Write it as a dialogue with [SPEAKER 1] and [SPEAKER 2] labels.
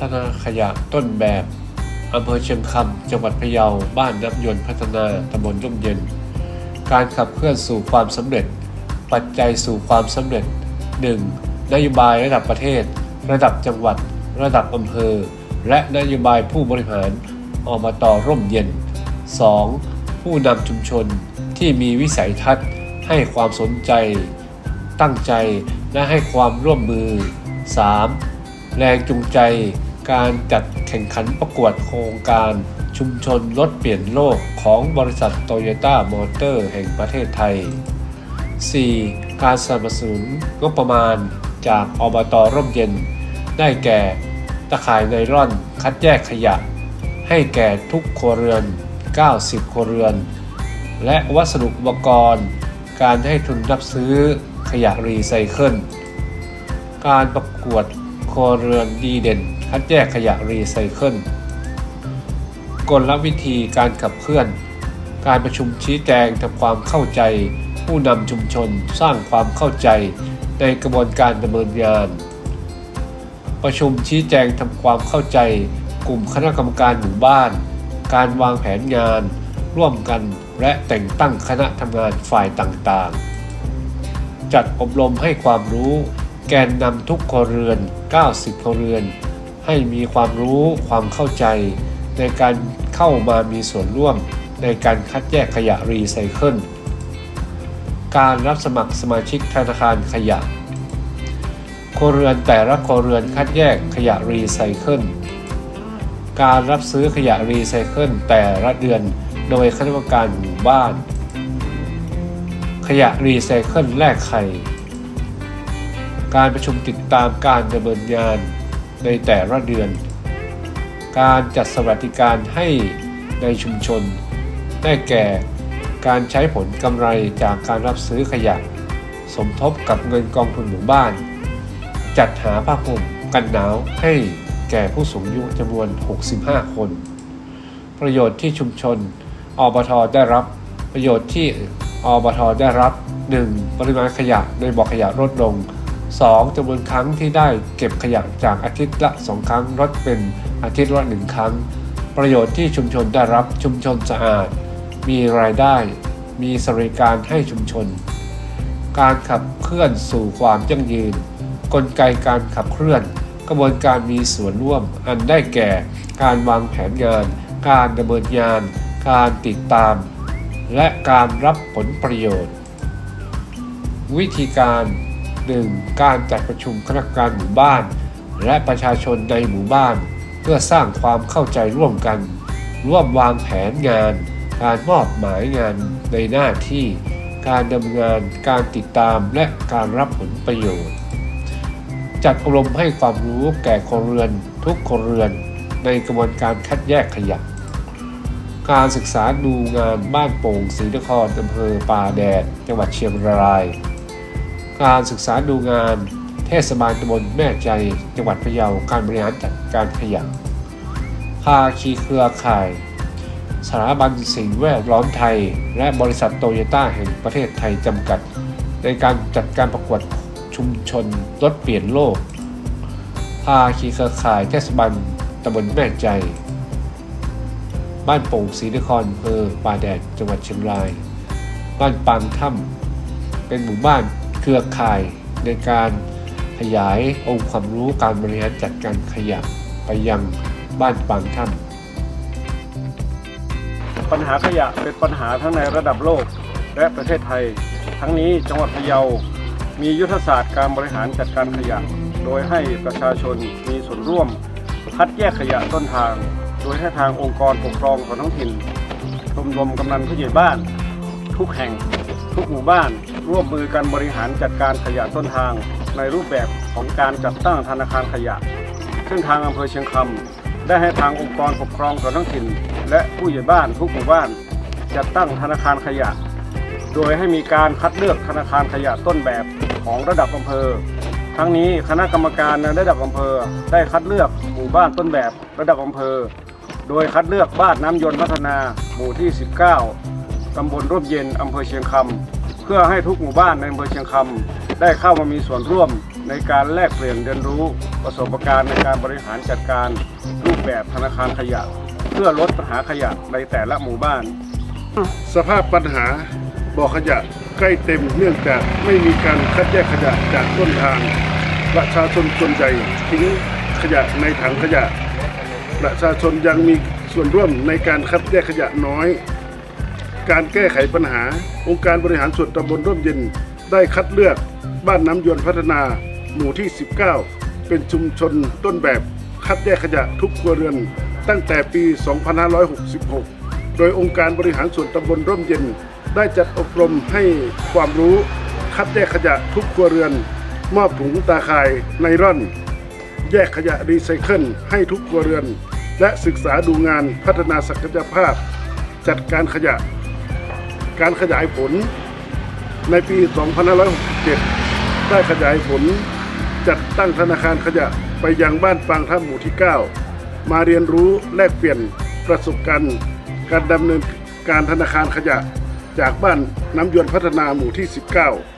[SPEAKER 1] ฒนาขยะต้นแบบอำเภอเชียงคำจังหวัดพะเยา บ้านน้ำยนต์พัฒนาตำบลร่มเย็น การขับเคลื่อนสู่ความสำเร็จ ปัจจัยสู่ความสำเร็จ 1. นโยบายระดับประเทศ ระดับจังหวัด ระดับอำเภอ และนโยบายผู้บริหารอบตร่มเย็น 2. ผู้นำชุมชนที่มีวิสัยทัศน์ ให้ความสนใจ ตั้งใจและให้ความร่วมมือ 3. แรงจูงใจ การจัดแข่งขันประกวดโครงการชุมชนรถเปลี่ยนโลกของบริษัทโตโยต้ามอเตอร์แห่งประเทศไทย 4. การสนับสนุนงบประมาณจากอบตร่มเย็น ได้แก่ตะข่ายไนร่อนคัดแยกขยะ ให้แก่ทุกครัวเรือน 90 ครัวเรือน และวัสดุอุปกรณ์ การให้ทุนรับซื้อขยะรีไซเคิล การประกวดครัวเรือนดีเด่น คัดแยกขยะรีไซเคิลกลวิธีการขับเคลื่อน การประชุมชี้แจงทำความเข้าใจ ผู้นำชุมชนสร้างความเข้าใจในกระบวนการดำเนินงาน ประชุมชี้แจงทำความเข้าใจ กลุ่มคณะกรรมการหมู่บ้าน การวางแผนงาน ร่วมกันและแต่งตั้งคณะทำงานฝ่ายต่างๆ จัดอบรมให้ความรู้ แกนนำทุกครัวเรือน 90ครัวเรือน ให้มีความรู้ความเข้าใจ ในการเข้ามามีส่วนร่วมในการคัดแยกขยะรีไซเคิล การรับสมัครสมาชิกธนาคารขยะครัวเรือนแต่ละครัวเรือนคัดแยกขยะรีไซเคิล การรับซื้อขยะรีไซเคิลแต่ละเดือนโดยคณะกรรมการหมู่บ้าน ขยะรีไซเคิลแลกไข่ การประชุมติดตามการดำเนินงาน ในแต่ละเดือน การจัดสวัสดิการให้ในชุมชน ได้แก่การใช้ผลกำไรจากการรับซื้อขยะ สมทบกับเงินกองทุนหมู่บ้าน จัดหาผ้าห่มกันหนาวให้แก่ผู้สูงอายุจำนวน 65 คน ประโยชน์ที่ชุมชน อบทได้รับ ประโยชน์ที่อบทได้รับ 1. ปริมาณขยะในบ่อขยะลดลง 2. จำนวนครั้งที่ได้เก็บขยะจากอาทิตย์ละ 2 ครั้งลดเป็นอาทิตย์ละ 1 ครั้ง ประโยชน์ที่ชุมชนได้รับชุมชนสะอาด มีรายได้ มีสวัสดิการให้ชุมชน การขับเคลื่อนสู่ความยั่งยืน กลไกการขับเคลื่อน กระบวนการมีส่วนร่วม อันได้แก่ การวางแผนงาน การดำเนินงาน การติดตาม และการรับผลประโยชน์ วิธีการ 1. การจัดประชุมคณะกรรมการหมู่บ้าน และประชาชนในหมู่บ้าน เพื่อสร้างความเข้าใจร่วมกัน ร่วมวางแผนงาน การมอบหมายงานในหน้าที่ การดำเนินงานการติดตามและการรับผลประโยชน์ จัดอบรมให้ความรู้แก่คนเรือนทุกคนเรือนในกระบวนการคัดแยกขยะการศึกษาดูงานบ้านโป่งศรีนครอำเภอป่าแดด จังหวัดเชียงราย การศึกษาดูงาน เทศบาลตำบลแม่ใจ จังหวัดพะเยาการบริหารจัดการขยะภาคีเครือข่าย สถาบันสิ่งแวดล้อมไทย และบริษัทโตโยต้าแห่งประเทศไทยจำกัด ในการจัดการประกวดชุมชนรถเปลี่ยนโลกภาคีเครือข่ายเทศบาลตำบลแม่ใจ บ้านโป่งศรีนครอำเภอป่าแดดจังหวัดเชียงราย บ้านปางถ้ำเป็นหมู่บ้าน รือข่ายในการขยายองค์ความรู้การบริหารจัดการขยะไปยังบ้านปางถ้ำ
[SPEAKER 2] ปัญหาขยะเป็นปัญหาทั้งในระดับโลกและประเทศไทย ทั้งนี้จังหวัดพะเยา มียุทธศาสตร์การบริหารจัดการขยะ โดยให้ประชาชนมีส่วนร่วม คัดแยกขยะต้นทาง โดยให้ทางองค์กรปกครองของท้องถิ่นชมรมกำนันผู้ใหญ่บ้าน ทุกแห่ง ทุกหมู่บ้าน ร่วมมือกันบริหารจัดการขยะต้นทางในรูปแบบของการจัดตั้งธนาคารขยะ ซึ่งทางอำเภอเชียงคำได้ให้ทางองค์กรปกครองส่วนท้องถิ่น และผู้ใหญ่บ้านทุกหมู่บ้าน จัดตั้งธนาคารขยะ โดยให้มีการคัดเลือกธนาคารขยะต้นแบบของระดับอำเภอ ทั้งนี้คณะกรรมการในระดับอำเภอได้คัดเลือกหมู่บ้านต้นแบบระดับอำเภอ โดยคัดเลือกบ้านน้ำยนต์พัฒนาหมู่ที่ 19 ตำบลร่มเย็นอำเภอเชียงคำ พื่อให้ทุกหมู่บ้านในอำเภอเชียงคำได้เข้ามามีส่วนร่วมในการแลกเปลี่ยนเรียนรู้ประสบการณ์ในการบริหารจัดการรูปแบบธนาคารขยะ เพื่อลดปัญหาขยะในแต่ละหมู่บ้าน
[SPEAKER 3] สภาพปัญหาบ่อขยะใกล้เต็มเนื่องจากไม่มีการคัดแยกขยะจากต้นทาง ประชาชนส่วนใหญ่ทิ้งขยะในถังขยะ ประชาชนยังมีส่วนร่วมในการคัดแยกขยะน้อย การแก้ไขปัญหา องค์การบริหารส่วนตำบลร่มเย็น ได้คัดเลือกบ้านน้ำยนต์พัฒนาหมู่ที่ 19 เป็นชุมชนต้นแบบคัดแยกขยะทุกครัวเรือนตั้งแต่ปี 2566 โดยองค์การบริหารส่วนตำบลร่มเย็น ได้จัดอบรมให้ความรู้คัดแยกขยะทุกครัวเรือน มอบถุงตาข่ายไนร่อน แยกขยะรีไซเคิลให้ทุกครัวเรือน และศึกษาดูงานพัฒนาศักยภาพ จัดการขยะ การขยายผลในปี 2567 ได้ขยายผล จัดตั้งธนาคารขยะไปยังบ้านปางท่าหมู่ที่ 9 มาเรียนรู้แลกเปลี่ยนประสบการณ์การดำเนินการธนาคารขยะ จากบ้านน้ำยวนพัฒนาหมู่ที่ 19